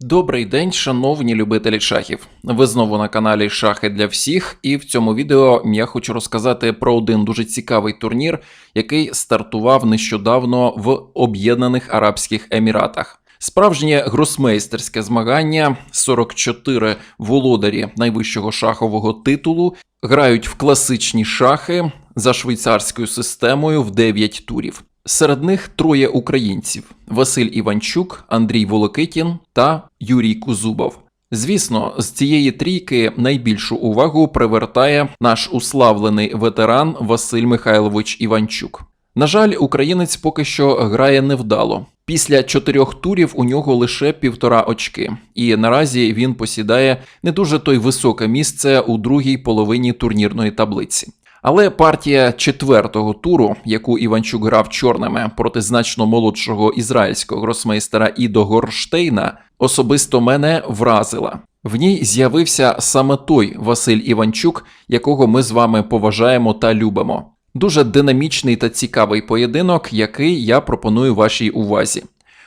Добрий день, шановні любителі шахів. Ви знову на каналі Шахи для всіх, і в цьому відео я хочу розказати про один дуже цікавий турнір, який стартував нещодавно в Об'єднаних Арабських Еміратах. Справжнє гросмейстерське змагання 44 володарі найвищого шахового титулу грають в класичні шахи за швейцарською системою в 9 турів. Серед них троє українців: Василь Іванчук, Андрій Волокитін та Юрій Кузубов. Звісно, з цієї трійки найбільшу увагу привертає наш уславлений ветеран Василь Михайлович Іванчук. На жаль, українець поки що грає невдало. Після чотирьох турів у нього лише півтора очки, і наразі він посідає не дуже той високе місце у другій половині турнірної таблиці. Але партія четвертого туру, яку Іванчук грав чорними проти значно молодшого ізраїльського гросмейстера Ідо Горштейна, особисто мене вразила. В ній з'явився саме той Василь Іванчук, якого ми з вами поважаємо та любимо. Дуже динамічний та цікавий поєдинок, який я пропоную вашій увазі.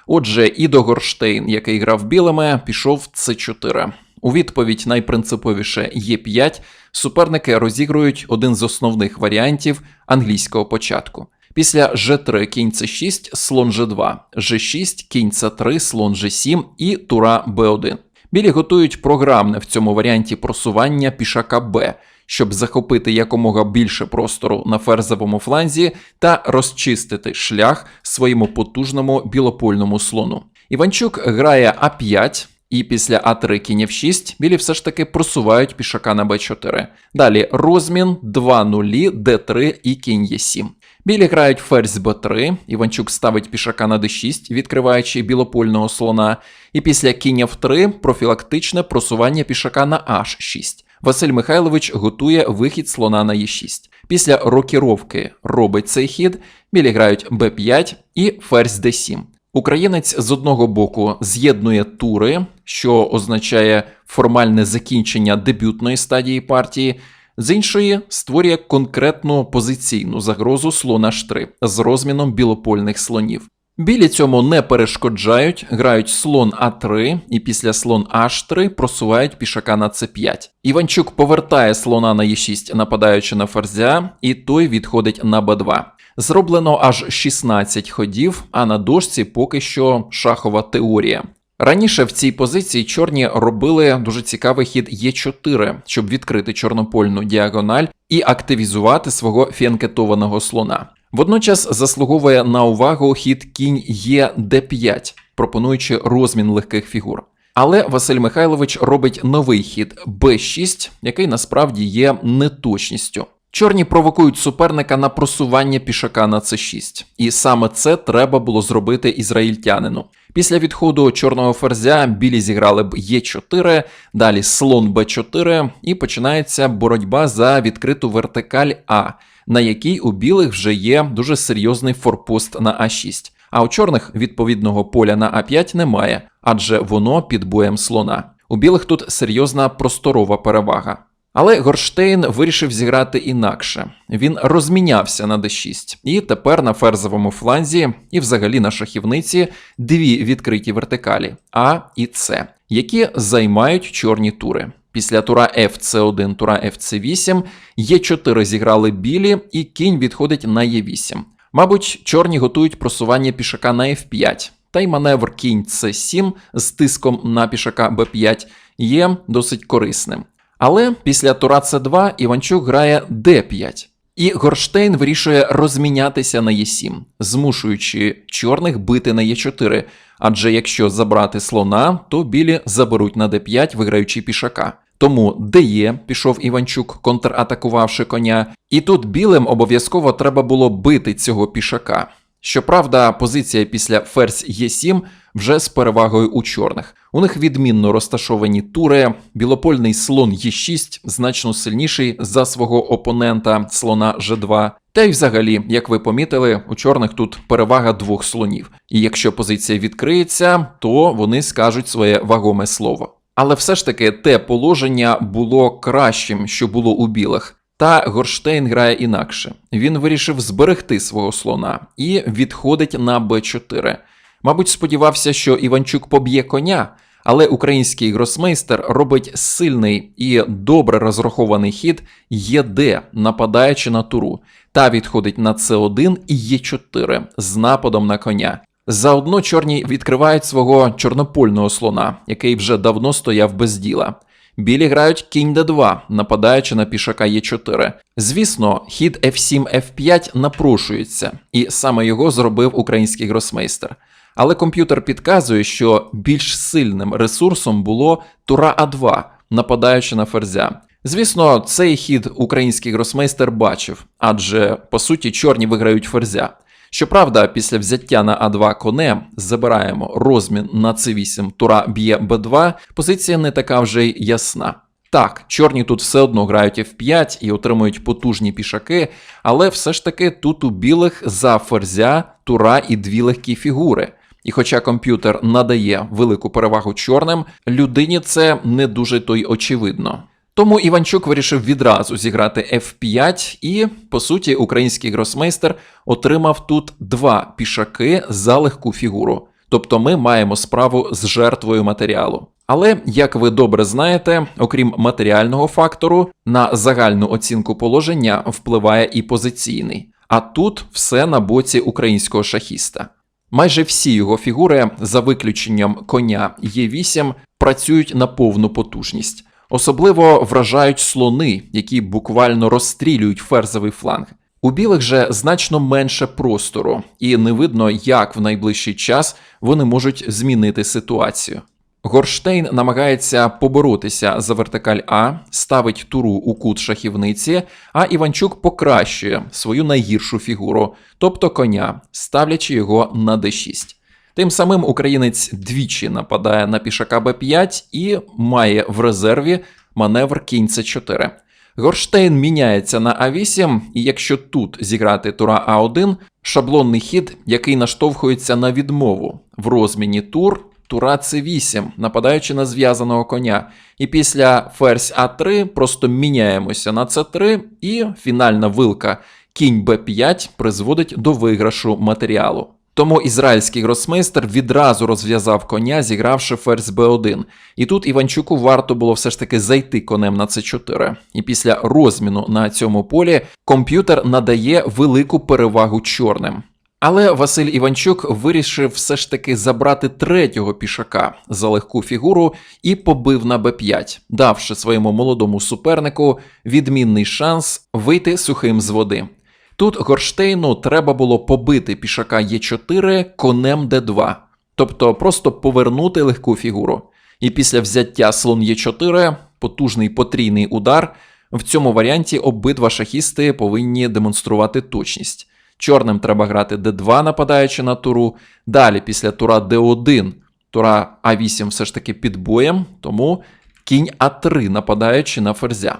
Отже, Ідо Горштейн, який грав білими, пішов в С4. У відповідь найпринциповіше Є5 суперники розігрують один з основних варіантів англійського початку. Після Ж3 кінь С6, слон Ж2, Ж6, кінь С3, слон Ж7 і тура Б1. Білі готують програмне в цьому варіанті просування пішака Б, щоб захопити якомога більше простору на ферзовому фланзі та розчистити шлях своєму потужному білопольному слону. Іванчук грає А5, і після А3 кінь F6 білі все ж таки просувають пішака на Б4. Далі розмін 2 нулі, Д3 і кінь Е7. Білі грають ферзь Б3, Іванчук ставить пішака на d6, відкриваючи білопольного слона, і після кінь F3 профілактичне просування пішака на H6. Василь Михайлович готує вихід слона на Е6. Після рокіровки робить цей хід, білі грають Б5 і ферзь Д7. Українець з одного боку з'єднує тури, що означає формальне закінчення дебютної стадії партії, з іншої створює конкретну позиційну загрозу слона Ш3 з розміном білопольних слонів. Білі цьому не перешкоджають, грають слон А3 і після слон H3 просувають пішака на С5. Іванчук повертає слона на Е6, нападаючи на ферзя, і той відходить на Б2. Зроблено аж 16 ходів, а на дошці поки що шахова теорія. Раніше в цій позиції чорні робили дуже цікавий хід Е4, щоб відкрити чорнопольну діагональ і активізувати свого фіанкетованого слона. Водночас заслуговує на увагу хід кінь е Д5, пропонуючи розмін легких фігур. Але Василь Михайлович робить новий хід Б6, який насправді є неточністю. Чорні провокують суперника на просування пішака на С6, і саме це треба було зробити ізраїльтянину. Після відходу чорного ферзя білі зіграли б Е4, далі слон Б4, і починається боротьба за відкриту вертикаль А, на якій у білих вже є дуже серйозний форпост на А6. А у чорних відповідного поля на А5 немає, адже воно під боєм слона. У білих тут серйозна просторова перевага. Але Горштейн вирішив зіграти інакше. Він розмінявся на d6, і тепер на ферзовому фланзі і взагалі на шахівниці дві відкриті вертикалі А і С, які займають чорні тури. Після тура fc1, тура fc8, Е4 зіграли білі, і кінь відходить на Е8. Мабуть, чорні готують просування пішака на F5, та й маневр кінь С7 з тиском на пішака Б5 є досить корисним. Але після тура С2 Іванчук грає Д5. І Горштейн вирішує розмінятися на Е7, змушуючи чорних бити на Е4. Адже якщо забрати слона, то білі заберуть на Д5, виграючи пішака. Тому ДЕ пішов Іванчук, контратакувавши коня, і тут білим обов'язково треба було бити цього пішака. Щоправда, позиція після ферзь Е7 вже з перевагою у чорних. У них відмінно розташовані тури, білопольний слон Е6 значно сильніший за свого опонента слона Ж2. Та й взагалі, як ви помітили, у чорних тут перевага двох слонів. І якщо позиція відкриється, то вони скажуть своє вагоме слово. Але все ж таки те положення було кращим, що було у білих. Та Горштейн грає інакше. Він вирішив зберегти свого слона і відходить на Б4. Мабуть, сподівався, що Іванчук поб'є коня, Але український гросмейстер робить сильний і добре розрахований хід ЄД, нападаючи на туру, та відходить на С1 і Е4 з нападом на коня. Заодно чорні відкривають свого чорнопольного слона, який вже давно стояв без діла. Білі грають кінь d2, нападаючи на пішака Е4. Звісно, хід F7 F5 напрошується, і саме його зробив український гросмейстер. Але комп'ютер підказує, що більш сильним ресурсом було тура А2, нападаючи на ферзя. Звісно, цей хід український гросмейстер бачив, адже по суті чорні виграють ферзя. Щоправда, після взяття на А2 конем забираємо розмін на С8 тура б'є Б2, позиція не така вже й ясна. Так, чорні тут все одно грають F5 і отримують потужні пішаки, але все ж таки тут у білих за ферзя, тура і дві легкі фігури. І хоча комп'ютер надає велику перевагу чорним, людині це не дуже то й очевидно. Тому Іванчук вирішив відразу зіграти F5, і, по суті, український гросмейстер отримав тут два пішаки за легку фігуру. Тобто ми маємо справу з жертвою матеріалу. Але, як ви добре знаєте, окрім матеріального фактору, на загальну оцінку положення впливає і позиційний. А тут все на боці українського шахіста. Майже всі його фігури, за виключенням коня Е8, працюють на повну потужність. Особливо вражають слони, які буквально розстрілюють ферзовий фланг. У білих же значно менше простору, і не видно, як в найближчий час вони можуть змінити ситуацію. Горштейн намагається поборотися за вертикаль А, ставить туру у кут шахівниці, а Іванчук покращує свою найгіршу фігуру, тобто коня, ставлячи його на d6. Тим самим українець двічі нападає на пішака Б5 і має в резерві маневр кінь С4. Горштейн міняється на А8, і якщо тут зіграти тура А1, шаблонний хід, який наштовхується на відмову в розміні тур, тура С8, нападаючи на зв'язаного коня. І після ферзь А3 просто міняємося на С3, і фінальна вилка кінь Б5 призводить до виграшу матеріалу. Тому ізраїльський гросмейстер відразу розв'язав коня, зігравши ферзь Б1. І тут Іванчуку варто було все ж таки зайти конем на С4. І після розміну на цьому полі комп'ютер надає велику перевагу чорним. Але Василь Іванчук вирішив все ж таки забрати третього пішака за легку фігуру і побив на Б5, давши своєму молодому супернику відмінний шанс вийти сухим з води. Тут Горштейну треба було побити пішака Е4 конем Д2, тобто просто повернути легку фігуру. І після взяття слон Е4, потужний потрійний удар, в цьому варіанті обидва шахісти повинні демонструвати точність. Чорним треба грати d2, нападаючи на туру. Далі, після тура d1, тура А8 все ж таки під боєм, тому кінь А3, нападаючи на ферзя.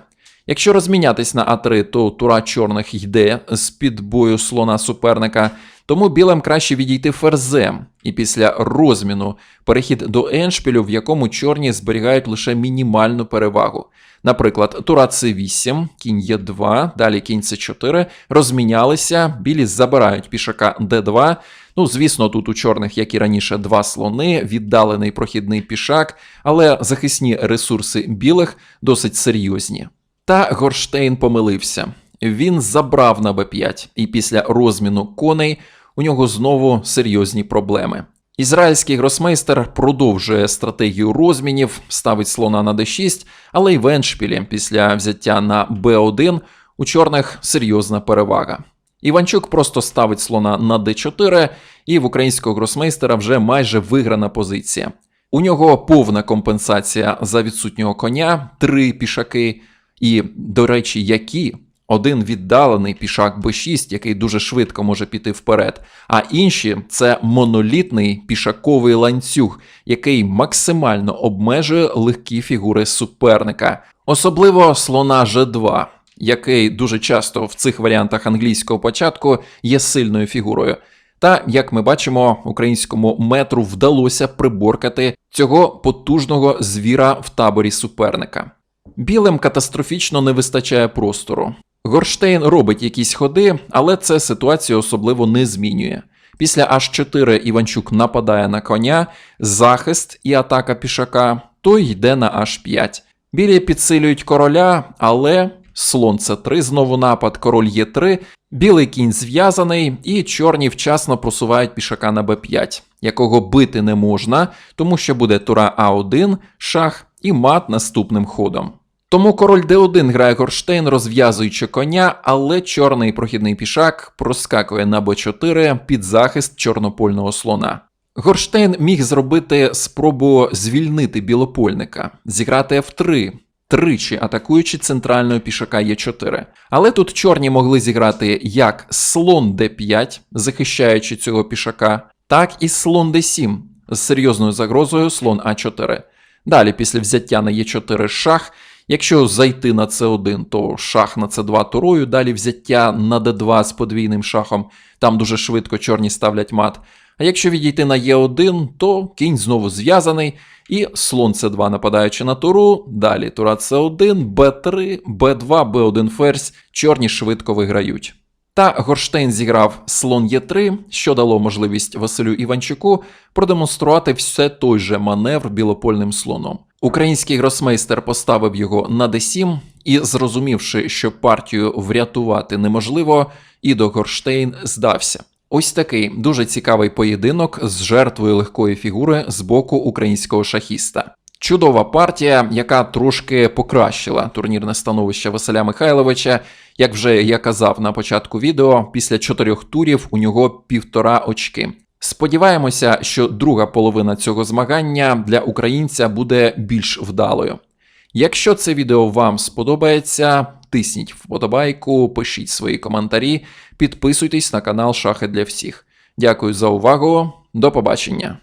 Якщо розмінятись на А3, то тура чорних йде з під бою слона суперника, тому білим краще відійти ферзем. І після розміну перехід до еншпілю, в якому чорні зберігають лише мінімальну перевагу. Наприклад, тура С8, кінь Е2, далі кінь С4, розмінялися, білі забирають пішака Д2. Ну, звісно, тут у чорних, як і раніше, два слони, віддалений прохідний пішак, але захисні ресурси білих досить серйозні. Та Горштейн помилився. Він забрав на Б5, і після розміну коней у нього знову серйозні проблеми. Ізраїльський гросмейстер продовжує стратегію розмінів, ставить слона на d6, але й в еншпілі після взяття на b1 у чорних серйозна перевага. Іванчук просто ставить слона на d4, і в українського гросмейстера вже майже виграна позиція. У нього повна компенсація за відсутнього коня, три пішаки, і, до речі, які один віддалений пішак Б6, який дуже швидко може піти вперед, а інші це монолітний пішаковий ланцюг, який максимально обмежує легкі фігури суперника, особливо слона G2, який дуже часто в цих варіантах англійського початку є сильною фігурою. Та, як ми бачимо, українському метру вдалося приборкати цього потужного звіра в таборі суперника. Білим катастрофічно не вистачає простору. Горштейн робить якісь ходи, але це ситуацію особливо не змінює. Після H4 Іванчук нападає на коня, захист і атака пішака, той йде на H5. Білі підсилюють короля, але слон С3, знову напад, король Е3, білий кінь зв'язаний, і чорні вчасно просувають пішака на Б5, якого бити не можна, тому що буде тура А1, шах і мат наступним ходом. Тому король Д1 грає Горштейн, розв'язуючи коня, але чорний прохідний пішак проскакує на Б4 під захист чорнопольного слона. Горштейн міг зробити спробу звільнити білопольника, зіграти F3, тричі атакуючи центрального пішака Е4. Але тут чорні могли зіграти як слон d5, захищаючи цього пішака, так і слон d7 з серйозною загрозою слон А4. Далі, після взяття на Е4 шах. Якщо зайти на С1, то шах на С2 турою, далі взяття на Д2 з подвійним шахом, там дуже швидко чорні ставлять мат. А якщо відійти на Е1, то кінь знову зв'язаний, і слон С2 нападаючи на туру, далі тура С1, Б3, Б2, Б1 ферзь, чорні швидко виграють. Та Горштейн зіграв слон Е3, що дало можливість Василю Іванчуку продемонструвати все той же маневр білопольним слоном. Український гросмейстер поставив його на d7 і, зрозумівши, що партію врятувати неможливо, Ідо Горштейн здався. Ось такий дуже цікавий поєдинок з жертвою легкої фігури з боку українського шахіста. Чудова партія, яка трошки покращила турнірне становище Василя Михайловича. Як вже я казав на початку відео, після чотирьох турів у нього півтора очки. Сподіваємося, що друга половина цього змагання для українця буде більш вдалою. Якщо це відео вам сподобається, тисніть вподобайку, пишіть свої коментарі, підписуйтесь на канал Шахи для всіх. Дякую за увагу, до побачення!